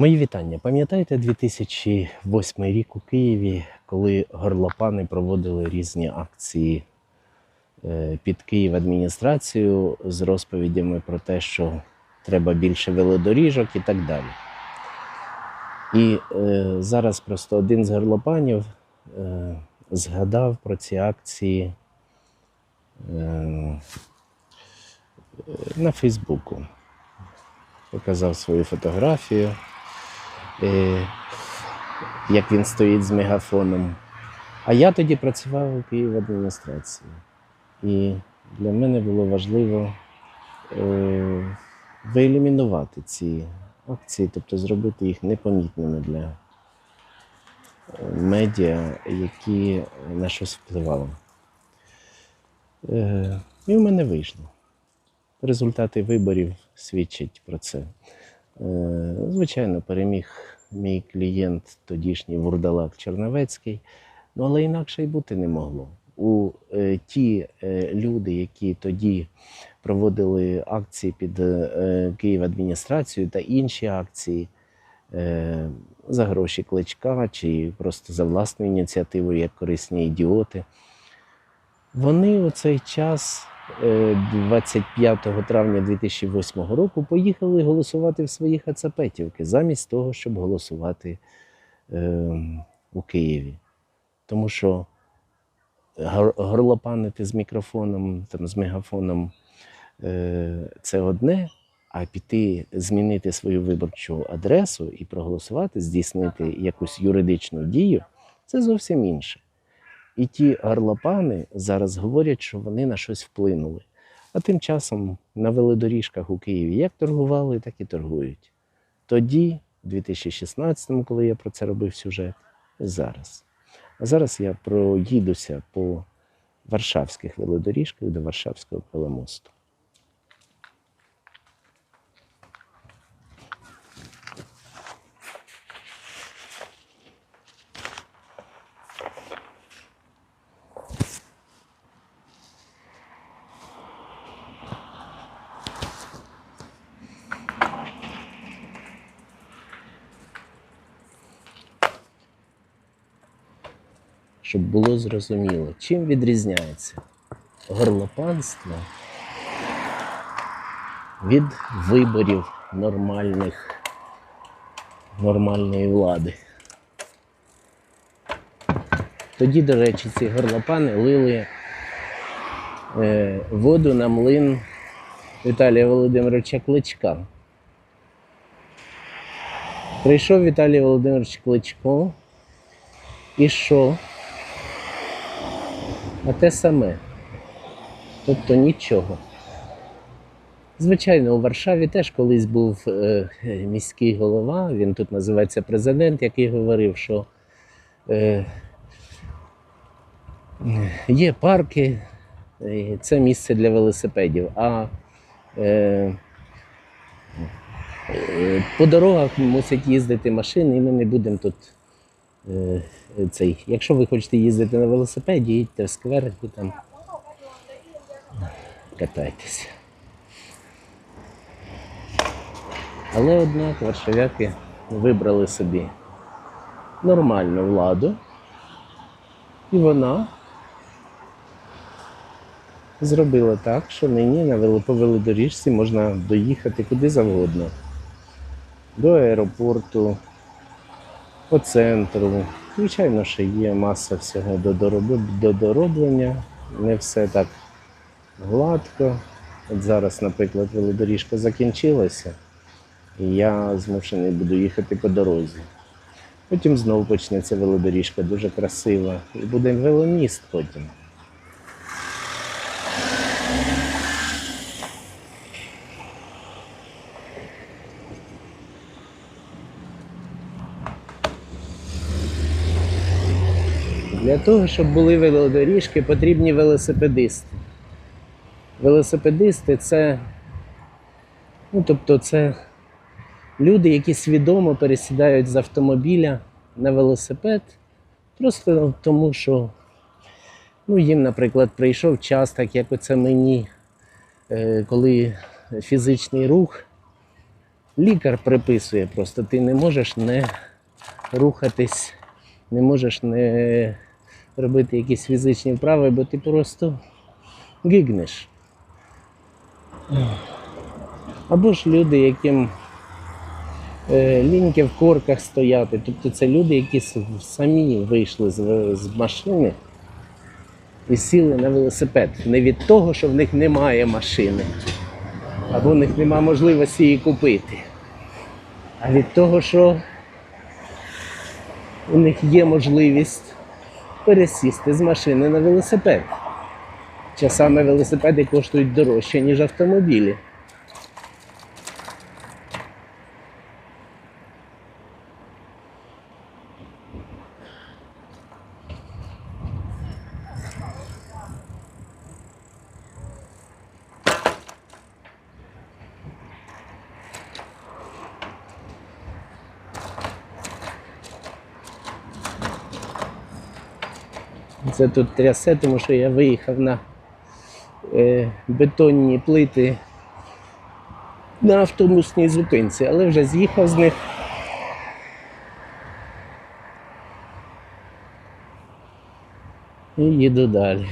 Мої вітання. Пам'ятаєте 2008 рік у Києві, коли горлопани проводили різні акції е, під Київ адміністрацію з розповідями про те, що треба більше велодоріжок і так далі. І е, зараз просто один з горлопанів е, згадав про ці акції е, на Фейсбуку. Показав свою фотографію як він стоїть з мегафоном. А я тоді працював у Київ адміністрації. І для мене було важливо е, виелімінувати ці акції, тобто зробити їх непомітними для е, медіа, які на щось впливали. Е, і в мене вийшло. Результати виборів свідчать про це. Е, Звичайно, переміг мій клієнт, тодішній Вурдалак Черновецький, ну але інакше й бути не могло. У е, ті е, люди, які тоді проводили акції під е, Київ адміністрацію та інші акції е, за гроші кличка чи просто за власною ініціативою, як корисні ідіоти, вони у цей час е, 25 травня 2008 року поїхали голосувати в свої Хацапетівки, замість того, щоб голосувати е, у Києві. Тому що горлопанити з мікрофоном, там, з мегафоном е, це одне, а піти змінити свою виборчу адресу і проголосувати, здійснити якусь юридичну дію це зовсім інше. І ті горлопани зараз говорять, що вони на щось вплинули. А тим часом на велодоріжках у Києві як торгували, так і торгують. Тоді, в 2016-му, коли я про це робив сюжет, зараз. А зараз я проїдуся по варшавських велодоріжках до Варшавського пелемосту. Щоб було зрозуміло, чим відрізняється горлопанство від виборів нормальних, нормальної влади. Тоді, до речі, ці горлопани лили е, воду на млин Віталія Володимировича Кличка. Прийшов Віталій Володимирович Кличко. І що? А те саме. Тобто нічого. Звичайно, у Варшаві теж колись був е, міський голова, він тут називається президент, який говорив, що е, є парки, і це місце для велосипедів. А е, е, по дорогах мусять їздити машини, і ми не будемо тут е, цей. Якщо ви хочете їздити на велосипеді, їдьте в сквер і там катайтеся. Але однак варшавяки вибрали собі нормальну владу, і вона зробила так, що нині на по велодоріжці можна доїхати куди завгодно. До аеропорту, по центру. Звичайно, що є маса всього до, дороблення. Не все так гладко. От зараз, наприклад, велодоріжка закінчилася, і я змушений буду їхати по дорозі. Потім знову почнеться велодоріжка, дуже красива. І буде веломіст потім. Для того, щоб були велодоріжки, потрібні велосипедисти. Велосипедисти це, ну, тобто це люди, які свідомо пересідають з автомобіля на велосипед, просто тому що ну, їм, наприклад, прийшов час, так як оце мені, е, коли фізичний рух лікар приписує просто. Ти не можеш не рухатись, не можеш не робити якісь фізичні вправи, бо ти просто гигнеш. Або ж люди, яким е, ліньки в корках стояти. Тобто це люди, які самі вийшли з машини і сіли на велосипед. Не від того, що в них немає машини, або в них немає можливості її купити, а від того, що у них є можливість пересісти з машини на велосипед. Часами велосипеди коштують дорожче, ніж автомобілі. Це тут трясе, тому що я виїхав на е, бетонні плити на автобусній зупинці, але вже з'їхав з них. І їду далі.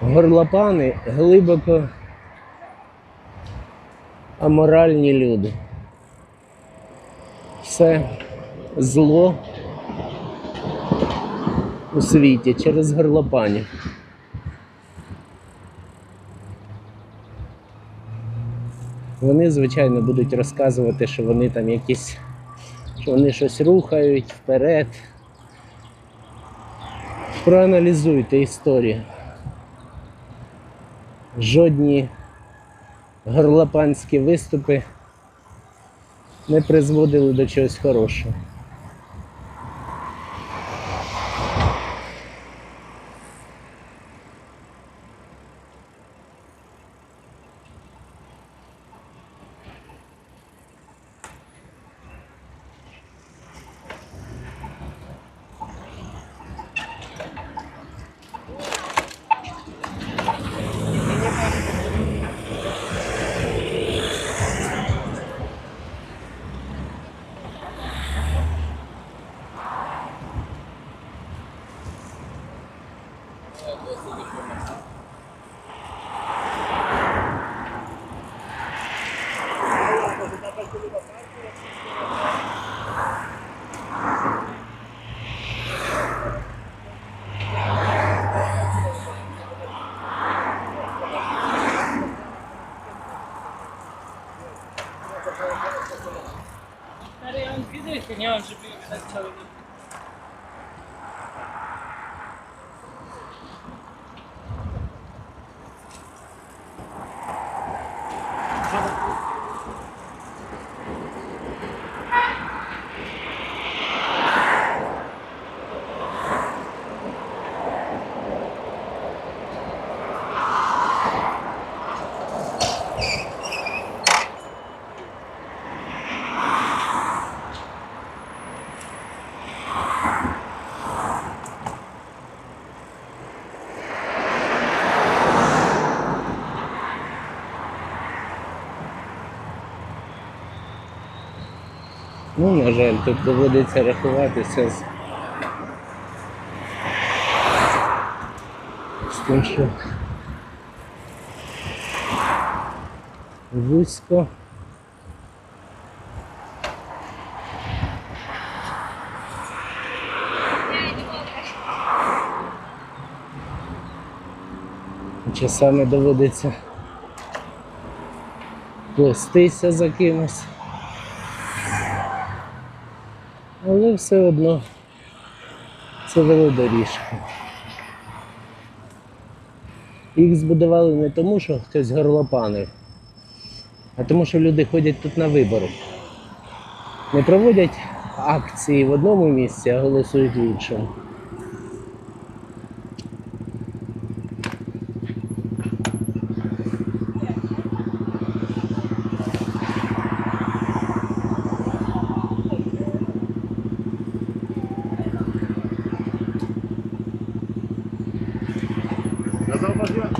Горлопани глибоко аморальні люди. Все зло у світі через горлопанів. Вони, звичайно, будуть розказувати, що вони там якісь, що вони щось рухають вперед. Проаналізуйте історію. Жодні горлопанські виступи не призводили до чогось хорошого. Yeah. Ну, на жаль, тут доводиться рахуватися з, з тим, що вузько. Часами доводиться плестися за кимось. Все одно це велодоріжка. Їх збудували не тому, що хтось горлопанив, а тому, що люди ходять тут на вибори. Не проводять акції в одному місці, а голосують в іншому. Casal vazio.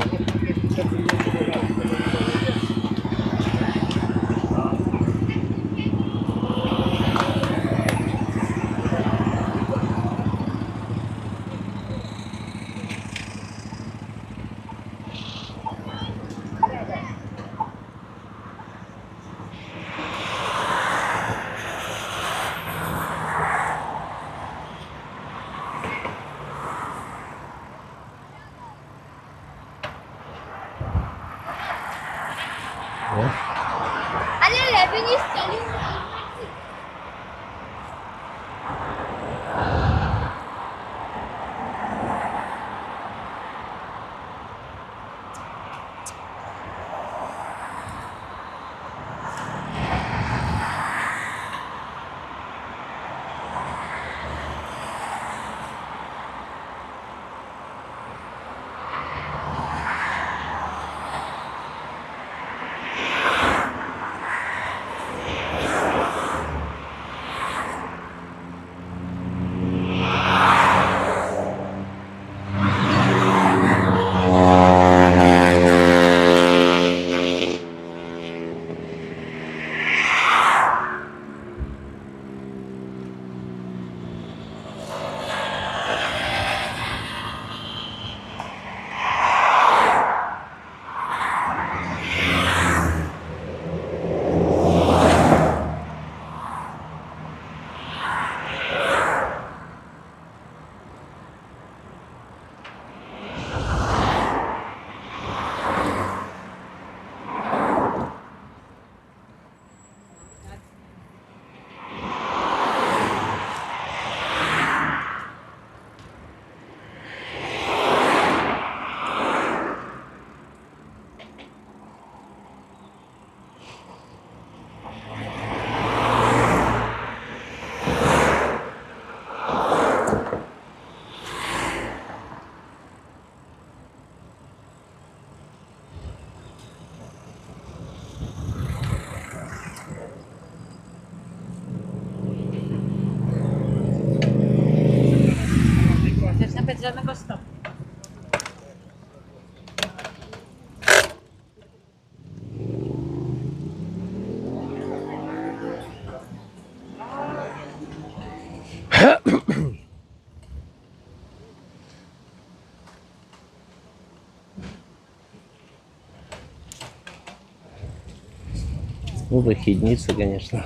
Ну, вихідні це, звісно,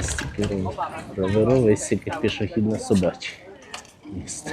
стільки роверовий, стільки пішохідно собачий місто.